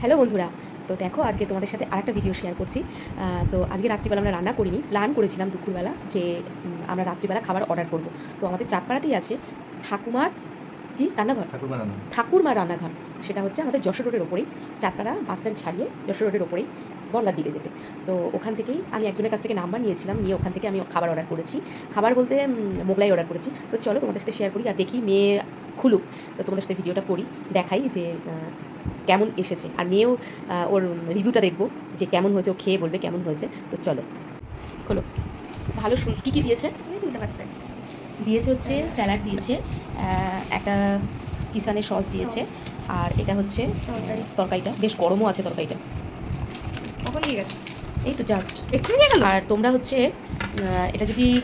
Hello বন্ধুরা তো দেখো আজকে তোমাদের সাথে আরেকটা ভিডিও শেয়ার করছি। তো আজকে রাত্রিবেলা আমরা রান্না করিনি প্ল্যান করেছিলাম দুপুরবেলা যে আমরা রাত্রিবেলা খাবার অর্ডার করব। তো আমাদের চাঁদপাড়াতেই আছে ঠাকুমার কি রান্নাঘর? ঠাকুরমা ঠাকুরমার রান্নাঘর সেটা হচ্ছে আমাদের যশোর রোডের ওপরেই। চাঁদপাড়া বাস স্ট্যান্ড ছাড়িয়ে যশোর রোডের ওপরেই। বনগার দিকে যেতে। তো ওখান থেকেই আমি একজনের কাছ থেকে নাম্বার নিয়েছিলাম নিয়ে ওখান থেকে আমি খাবার অর্ডার করেছি। খাবার বলতে মোগলাই অর্ডার করেছি। তো চলো তোমাদের সাথে শেয়ার করি আর দেখি মেয়ে খুলুক। তো তোমাদের সাথে ভিডিওটা করি দেখাই যে কেমন এসেছে। আর মেয়েও ওর রিভিউটা দেখব যে কেমন হয়েছে ও খেয়ে বলবে কেমন হয়েছে। তো চলো খোলো। ভালো শুন কী কী দিয়েছে? দিয়েছে হচ্ছে স্যালাড দিয়েছে একটা কিষানের সস দিয়েছে আর এটা হচ্ছে তরকারিটা। বেশ গরমও আছে তরকারিটা। কখন দিয়ে গেছে। এই তো জাস্ট এক্ষুনি দিয়ে গেল? আর তোমরা হচ্ছে এটা যদি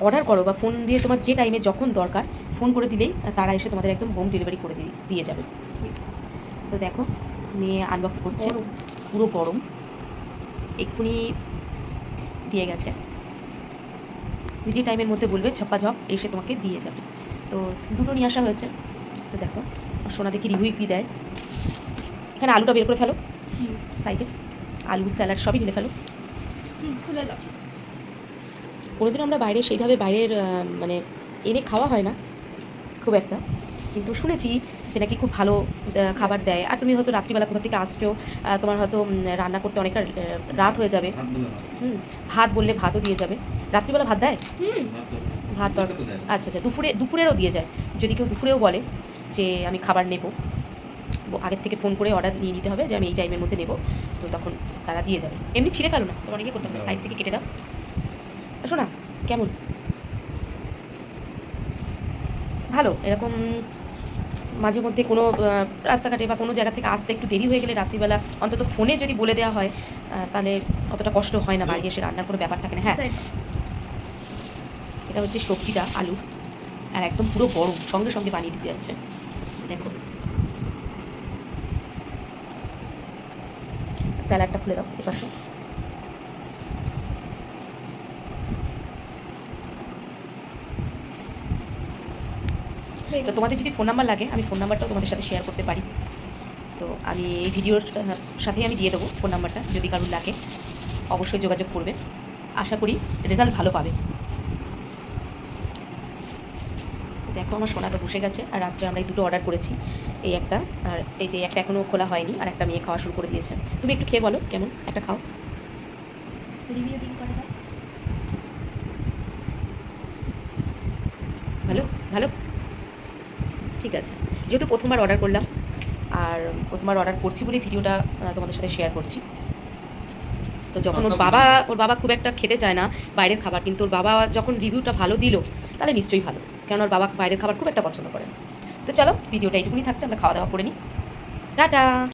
অর্ডার করো বা ফোন দিয়ে তোমার যে টাইমে যখন দরকার ফোন করে দিলেই তারা এসে তোমাদের একদম হোম ডেলিভারি করে দিয়ে- যাবে। তো দেখো মেয়ে আনবক্স করছে। পুরো গরম। এক্ষুনি দিয়ে গেছে। যে টাইমের মধ্যে বলবে ছপ্পা ঝপ এসে তোমাকে দিয়ে যাবে। তো দুটো নিয়ে আসা হয়েছে। তো দেখো আর সোনা দেখি রিভিউ কী দেয়? এখানে আলুটা বের করে ফেলো। সাইডে আলু স্যালাড সবই ঢেলে ফেলো। খুলে দাও। কোনোদিনও আমরা বাইরে সেইভাবে বাইরের মানে এনে খাওয়া হয় না খুব একটা। কিন্তু শুনেছি যে নাকি খুব ভালো খাবার দেয়। আর তুমি হয়তো রাত্রিবেলা কোথা থেকে আসছো তোমার হয়তো রান্না করতে অনেকটা রাত হয়ে যাবে। হুম ভাত বললে ভাতও দিয়ে যাবে। রাত্রিবেলা ভাত দেয়? হুম। ভাত। আচ্ছা আচ্ছা দুপুরে দুপুরেরও দিয়ে যায়। যদি কেউ দুপুরেও বলে যে আমি খাবার নেব আগের থেকে ফোন করে অর্ডার নিয়ে নিতে হবে যে আমি এই টাইমের মধ্যে নেব। তো তখন তারা দিয়ে যাবে। এমনি ছিঁড়ে ফেলো না। তোমার কি করতে হবে। সাইড থেকে কেটে দাও। শোনা কেমন? ভালো। এরকম মাঝে মধ্যে কোনো রাস্তাঘাটে বা কোনো জায়গা থেকে আসতে একটু দেরি হয়ে গেলে রাত্রিবেলা অন্তত ফোনে যদি বলে দেওয়া হয় তাহলে অতটা কষ্ট হয় না। বাড়ি এসে রান্নার কোনো ব্যাপার থাকে না। হ্যাঁ. এটা হচ্ছে সবজিটা আলু। আর একদম পুরো গরম। সঙ্গে সঙ্গে বানিয়ে দিতে যাচ্ছে। দেখো। স্যালাডটা খুলে দাও এপাশে তো তোমাদের যদি ফোন নাম্বার লাগে, আমি ফোন নাম্বারটাও তোমাদের সাথে শেয়ার করতে পারি। তো আমি এই ভিডিওর সাথেই আমি দিয়ে দেবো ফোন নাম্বারটা যদি কারোর লাগে, অবশ্যই যোগাযোগ করবে। আশা করি রেজাল্ট ভালো পাবে তো দেখো আমার সোনাটা বসে গেছে আর রাত্রে আমরা এই দুটো অর্ডার করেছি এই একটা আর এই যে একটা এখনও খোলা হয়নি আর একটা মেয়ে খাওয়া শুরু করে দিয়েছে। তুমি একটু খেয়ে বলো কেমন? একটা খাও। রিভিউ দিন করে দাও। ভালো? ভালো? ঠিক আছে। যেহেতু প্রথমবার অর্ডার করলাম আর প্রথমবার অর্ডার করছি বলেই ভিডিওটা তোমাদের সাথে শেয়ার করছি। তো যখন ওর বাবা ওর বাবা খুব একটা খেতে চায় না বাইরের খাবার কিন্তু ওর বাবা যখন রিভিউটা ভালো দিল তাহলে নিশ্চয়ই ভালো। কারণ ওর বাবা বাইরের খাবার খুব একটা পছন্দ করে। তো চলো, ভিডিওটা এইটুকুনি থাকছে, আমরা খাওয়া দাওয়া করে নিই। টাটা!